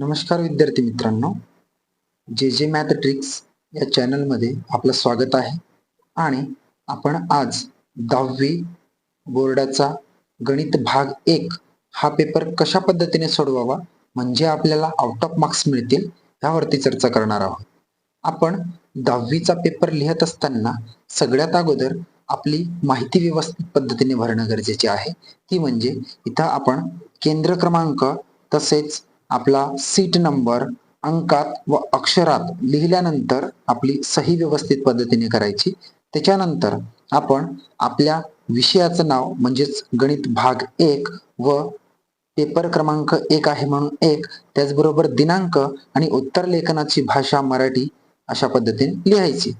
नमस्कार विद्यार्थी मित्रांनो. जे जे मॅथ ट्रिक्स या चॅनलमध्ये आपलं स्वागत आहे. आणि आपण आज दहावी बोर्डाचा गणित भाग एक हा पेपर कशा पद्धतीने सोडवावा? म्हणजे आपल्याला आउट ऑफ मार्क्स मिळतील ह्यावरती चर्चा करणार आहोत. आपण दहावीचा पेपर लिहत असताना सगळ्यात अगोदर आपली माहिती व्यवस्थित पद्धतीने भरणं गरजेचे आहे. ती म्हणजे इथं आपण केंद्र क्रमांक तसेच आपला सीट नंबर अंकात व अक्षरात लिहिल्यानंतर आपली सही व्यवस्थित पद्धतीने करायची. त्याच्यानंतर आपण आपल्या विषयाचं नाव म्हणजेच गणित भाग एक व पेपर क्रमांक एक आहे म्हणून एक त्याचबरोबर दिनांक आणि उत्तर लेखनाची भाषा मराठी अशा पद्धतीने लिहायची.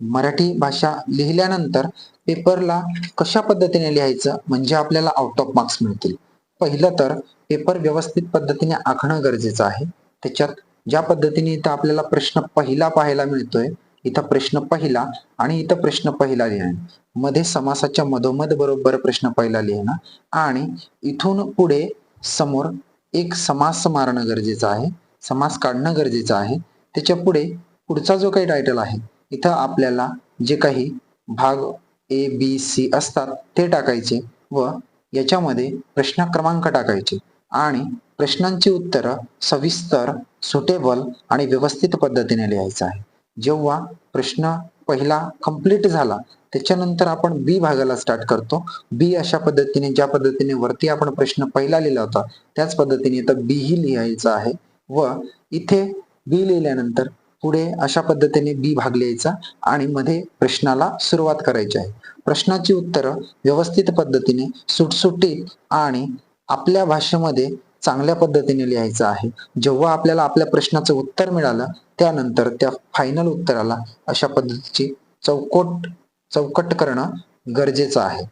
मराठी भाषा लिहिल्यानंतर पेपरला कशा पद्धतीने लिहायचं? म्हणजे आपल्याला आउट ऑफ मार्क्स मिळतील. पहिलं तर पेपर व्यवस्थित पद्धतीने आखणं गरजेचं आहे. त्याच्यात ज्या पद्धतीने इथं आपल्याला प्रश्न पहिला पाहायला मिळतोय इथं प्रश्न पहिला आणि इथं प्रश्न पहिला लिहिणं. मध्ये समासाच्या मधोमध बरोबर प्रश्न पहिला लिहिणं आणि इथून पुढे समोर एक समास मारणं गरजेचं आहे समास काढणं गरजेचं आहे. त्याच्या पुढे पुढचा जो काही टायटल आहे इथं आपल्याला जे काही भाग ए बी सी असतात ते टाकायचे व याच्यामध्ये प्रश्न क्रमांक टाकायचे. आणि प्रश्नांची उत्तरं सविस्तर सुटेबल आणि व्यवस्थित पद्धतीने लिहायचं आहे. जेव्हा प्रश्न पहिला कंप्लीट झाला त्याच्यानंतर आपण बी भागाला स्टार्ट करतो. बी अशा पद्धतीने ज्या पद्धतीने वरती आपण प्रश्न पहिला लिहिला होता त्याच पद्धतीने इथं बी ही लिहायचं आहे. व इथे बी लिहिल्यानंतर पुढे अशा पद्धतीने बी भाग लिहायचा आणि मध्ये प्रश्नाला सुरुवात करायची आहे. प्रश्नाची उत्तरं व्यवस्थित पद्धतीने सुटसुटीत आणि आपल्या भाषेमध्ये चांगल्या पद्धतीने लिहायचं आहे. जेव्हा आपल्याला आपल्या प्रश्नाचं उत्तर मिळालं त्यानंतर त्या फायनल उत्तराला अशा पद्धतीची चौकट चौकट करणं गरजेचं आहे.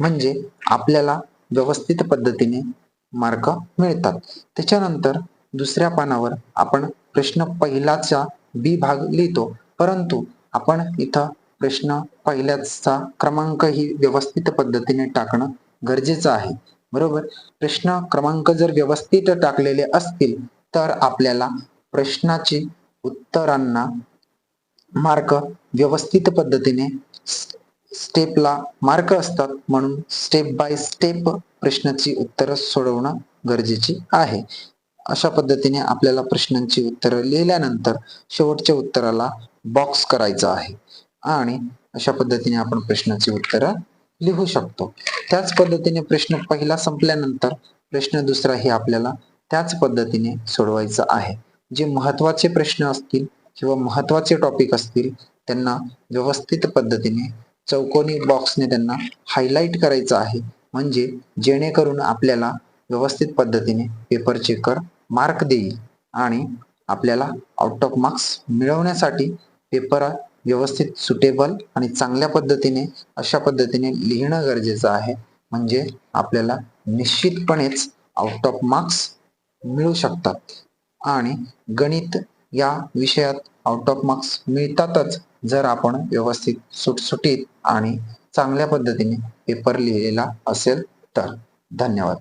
म्हणजे आपल्याला व्यवस्थित पद्धतीने मार्क मिळतात. त्याच्यानंतर दुसऱ्या पानावर आपण प्रश्न पहिलाचा बी भाग लिहितो. परंतु आपण इथं प्रश्न पहिल्याचा क्रमांक ही व्यवस्थित पद्धतीने टाकणं गरजेचं आहे. बरोबर? प्रश्न क्रमांक जर व्यवस्थित टाकलेले असतील तर आपल्याला प्रश्नाची उत्तरांना मार्क व्यवस्थित पद्धतीने स्टेपला मार्क असतात. म्हणून स्टेप बाय स्टेप प्रश्नाची उत्तरं सोडवणं गरजेची आहे. अशा पद्धतीने आपल्याला प्रश्नांची उत्तरं लिहिल्यानंतर शेवटच्या उत्तराला बॉक्स करायचा आहे. आणि अशा पद्धतीने आपण प्रश्नाची उत्तरं लिहू शकतो. त्याच पद्धतीने प्रश्न पहिला संपल्यानंतर प्रश्न दुसरा हे आपल्याला त्याच पद्धतीने सोडवायचा आहे. जे महत्त्वाचे प्रश्न असतील किंवा महत्त्वाचे टॉपिक असतील त्यांना व्यवस्थित पद्धतीने चौकोनी बॉक्सने त्यांना हायलाईट करायचं आहे. म्हणजे जेणेकरून आपल्याला व्यवस्थित पद्धतीने पेपर चेकर मार्क देईल आणि आपल्याला आउट ऑफ मार्क्स मिळवण्यासाठी पेपर व्यवस्थित सुटेबल आणि चांगल्या पद्धतीने अशा पद्धतीने लिहिणं गरजेचं आहे. म्हणजे आपल्याला निश्चितपणेच आउट ऑफ मार्क्स मिळू शकतात. आणि गणित या विषयात आउट ऑफ मार्क्स मिळतातच जर आपण व्यवस्थित सुटसुटीत आणि चांगल्या पद्धतीने पेपर लिहिलेला असेल तर. धन्यवाद.